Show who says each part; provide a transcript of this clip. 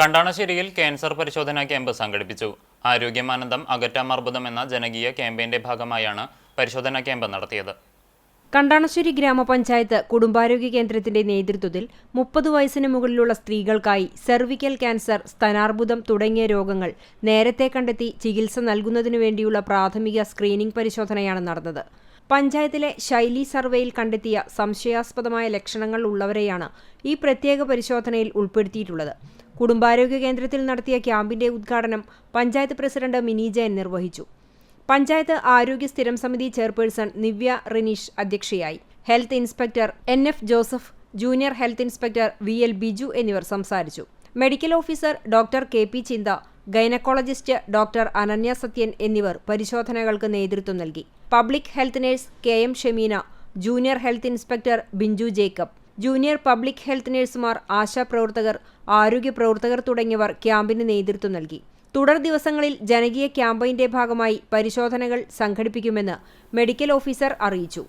Speaker 1: കണ്ടാണശ്ശേരിയിൽ cancer പരിശോധനാ camp സംഘടിപ്പിച്ചു. ആരോഗ്യമാനന്ദം അകറ്റാമർബുദം എന്ന ജനകീയ ക്യാമ്പയിന്റെ ഭാഗമായാണ് പരിശോധനാ ക്യാമ്പ് നടത്തിയത്.
Speaker 2: കണ്ടാണശ്ശേരി ഗ്രാമപഞ്ചായത്ത് കുടുംബാരോഗ്യ കേന്ദ്രത്തിന്റെ നേതൃത്വത്തിൽ മുപ്പത് വയസ്സിന് മുകളിലുള്ള സ്ത്രീകൾക്കായി സെർവിക്കൽ ക്യാൻസർ സ്തനാർബുദം തുടങ്ങിയ രോഗങ്ങൾ നേരത്തെ കണ്ടെത്തി ചികിത്സ നൽകുന്നതിനു വേണ്ടിയുള്ള പ്രാഥമിക സ്ക്രീനിംഗ് പരിശോധനയാണ് നടന്നത്. പഞ്ചായത്തിലെ ശൈലി സർവേയിൽ കണ്ടെത്തിയ സംശയാസ്പദമായ ലക്ഷണങ്ങൾ ഉള്ളവരെയാണ് ഈ പ്രത്യേക പരിശോധനയിൽ ഉൾപ്പെടുത്തിയിട്ടുള്ളത്. കുടുംബാരോഗ്യ കേന്ദ്രത്തിൽ നടത്തിയ ക്യാമ്പിന്റെ ഉദ്ഘാടനം പഞ്ചായത്ത് പ്രസിഡന്റ് മിനി ജയൻ നിർവഹിച്ചു. പഞ്ചായത്ത് ആരോഗ്യ സ്ഥിരം സമിതി ചെയർപേഴ്സൺ നിവ്യ റിനീഷ് അധ്യക്ഷയായി. Health inspector N F Joseph junior health inspector V L Biju എന്നിവർ സംസാരിച്ചു. Medical officer doctor K P Chintha gynaecologist doctor Ananya Sathyan എന്നിവർ പരിശോധനകൾക്ക് നേതൃത്വം നൽകി. Public health nurse K M Shemeena junior health inspector Binju Jacob junior public health നഴ്സുമാർ ആശാപ്രവർത്തകർ ആരോഗ്യ പ്രവർത്തകർ തുടങ്ങിയവർ ക്യാമ്പിന് നേതൃത്വം നൽകി. തുടർ ദിവസങ്ങളിൽ ജനകീയ ക്യാമ്പയിന്റെ ഭാഗമായി പരിശോധനകൾ സംഘടിപ്പിക്കുമെന്ന് മെഡിക്കൽ ഓഫീസർ അറിയിച്ചു.